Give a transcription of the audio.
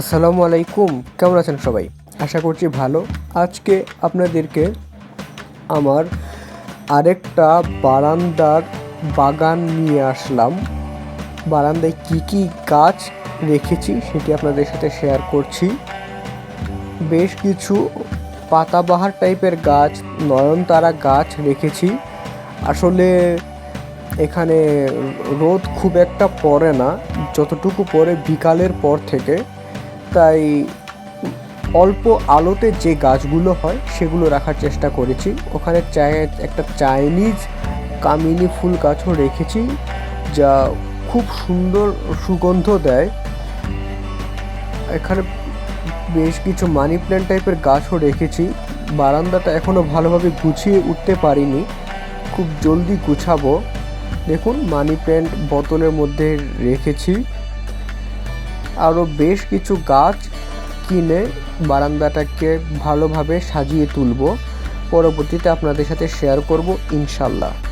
আসসালামু আলাইকুম, কেমন আছেন সবাই? আশা করছি ভালো। আজকে আপনাদেরকে আমার আরেকটা বারান্দার বাগান নিয়ে আসলাম। বারান্দায় কি কি গাছ রেখেছি সেটি আপনাদের সাথে শেয়ার করছি। বেশ কিছু পাতাবাহার টাইপের গাছ, নয়নতারা গাছ রেখেছি। আসলে এখানে রোদ খুব একটা পড়ে না, যতটুকু পড়ে বিকালের পর থেকে। তাই অল্প আলোতে যে গাছগুলো হয় সেগুলো রাখার চেষ্টা করেছি। ওখানে একটা চাইনিজ কামিনী ফুল গাছও রেখেছি, যা খুব সুন্দর সুগন্ধ দেয়। এখানে বেশ কিছু মানি প্ল্যান্ট টাইপের গাছও রেখেছি। বারান্দাটা এখনও ভালোভাবে গুছিয়ে উঠতে পারিনি। খুব জলদি গুছাবো। দেখুন, মানি প্ল্যান্ট বোতলের মধ্যে রেখেছি। আরও বেশ কিছু গাছ কিনে বারান্দাটাকে ভালোভাবে সাজিয়ে তুলব। পরবর্তীতে আপনাদের সাথে শেয়ার করব, ইনশাল্লাহ।